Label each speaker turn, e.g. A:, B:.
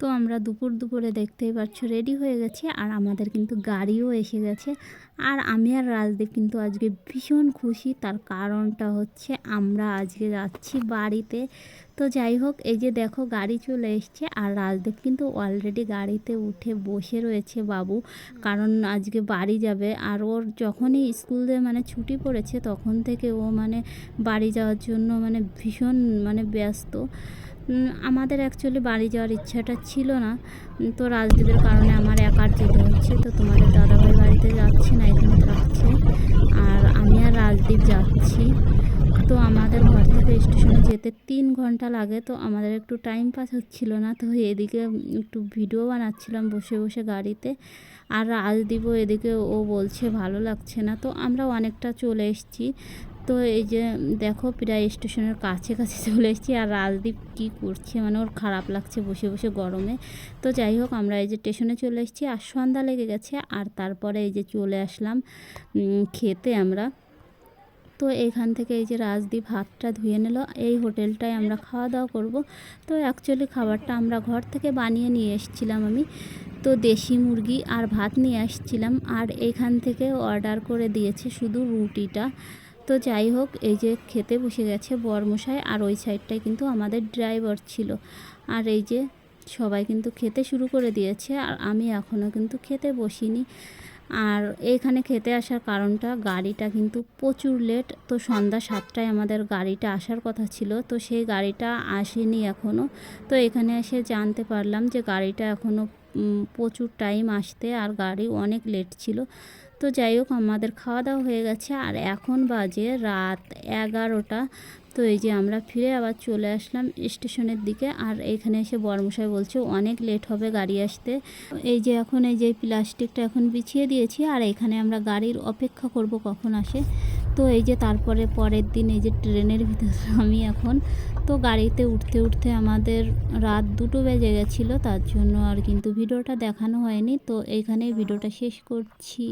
A: তো আমরা দুপুর দুপুরে দেখতেই পাচ্ছ রেডি হয়ে গেছি আর আমাদের কিন্তু গাড়িও এসে গেছে। আর আমি আর রাজদীপ কিন্তু আজকে ভীষণ খুশি, তার কারণটা হচ্ছে আমরা আজকে যাচ্ছি বাড়িতে। তো যাই হোক, এই যে দেখো গাড়ি চলে এসছে আর রাজদীপ কিন্তু অলরেডি গাড়িতে উঠে বসে রয়েছে বাবু, কারণ আজকে বাড়ি যাবে। আর ওর যখনই স্কুলে মানে ছুটি পড়েছে, তখন থেকে ও মানে বাড়ি যাওয়ার জন্য মানে ভীষণ মানে ব্যস্ত। আমাদের অ্যাকচুয়ালি বাড়ি যাওয়ার ইচ্ছাটা ছিল না। তো রাজদীপের কারণে আমার একার যেতে হচ্ছে, তো তোমাদের দাদাভাই বাড়িতে যাচ্ছে না, এখানে থাকছে। আর আমি আর রাজদীপ যাচ্ছি। তো আমাদের ঘর থেকে স্টেশনে যেতে তিন ঘণ্টা লাগে, তো আমাদের একটু টাইম পাস হচ্ছিল না। তো এদিকে একটু ভিডিও বানাচ্ছিলাম বসে বসে গাড়িতে। আর রাজদীপও এদিকে, ও বলছে ভালো লাগছে না। তো আমরা অনেকটা চলে এসেছি। তো এই যে দেখো প্রায় স্টেশনের কাছে কাছে চলে এসেছি আর রাজদীপ কী করছে? মানে ওর খারাপ লাগছে বসে বসে গরমে। তো যাই হোক, আমরা এই যে স্টেশনে চলে এসেছি আর সন্ধ্যা লেগে গেছে আর তারপরে এই যে চলে আসলাম খেতে আমরা। তো এখান থেকে এই যে রাজদীপ হাতটা ধুয়ে নিল। এই হোটেলটায় আমরা খাওয়া দাওয়া করব। তো অ্যাকচুয়ালি খাবারটা আমরা ঘর থেকে বানিয়ে নিয়ে এসেছিলাম আমি। তো দেশি মুরগি আর ভাত নিয়ে আসছিলাম। আর এখান থেকে অর্ডার করে দিয়েছে শুধু রুটিটা। তো যাই হোক, এই যে খেতে বসে গেছে বরমশাই আর ওই সাইডটায় কিন্তু আমাদের ড্রাইভার ছিল। আর এই যে সবাই কিন্তু খেতে শুরু করে দিয়েছে আর আমি এখনও কিন্তু খেতে বসিনি। আর এইখানে খেতে আসার কারণটা, গাড়িটা কিন্তু প্রচুর লেট তো সন্ধ্যা সাতটায় আমাদের গাড়িটা আসার কথা ছিল, তো সেই গাড়িটা আসেনি এখনও তো এখানে এসে জানতে পারলাম যে গাড়িটা এখনও প্রচুর টাইম আসতে আর গাড়ি অনেক লেট ছিল। তো যাই হোক, আমাদের খাওয়া দাওয়া হয়ে গেছে। আর এখন বাজে রাত এগারোটা। তো এই যে আমরা ফিরে আবার চলে আসলাম স্টেশনের দিকে। আর এখানে এসে বর্মশাই বলছে, অনেক লেট হবে গাড়ি আসতে। এই যে এখন এই যে প্লাস্টিকটা এখন বিছিয়ে দিয়েছি। আর এখানে আমরা গাড়ির অপেক্ষা করব কখন আসে। তো এই যে তারপরে পরের দিন এই যে ট্রেনের ভিতরে আমি এখন, তো গাড়িতে উঠতে উঠতে আমাদের রাত দুটো বেজে গেছিল, তার জন্য আর কিন্তু ভিডিওটা দেখানো হয়নি। তো এইখানেই ভিডিওটা শেষ করছি।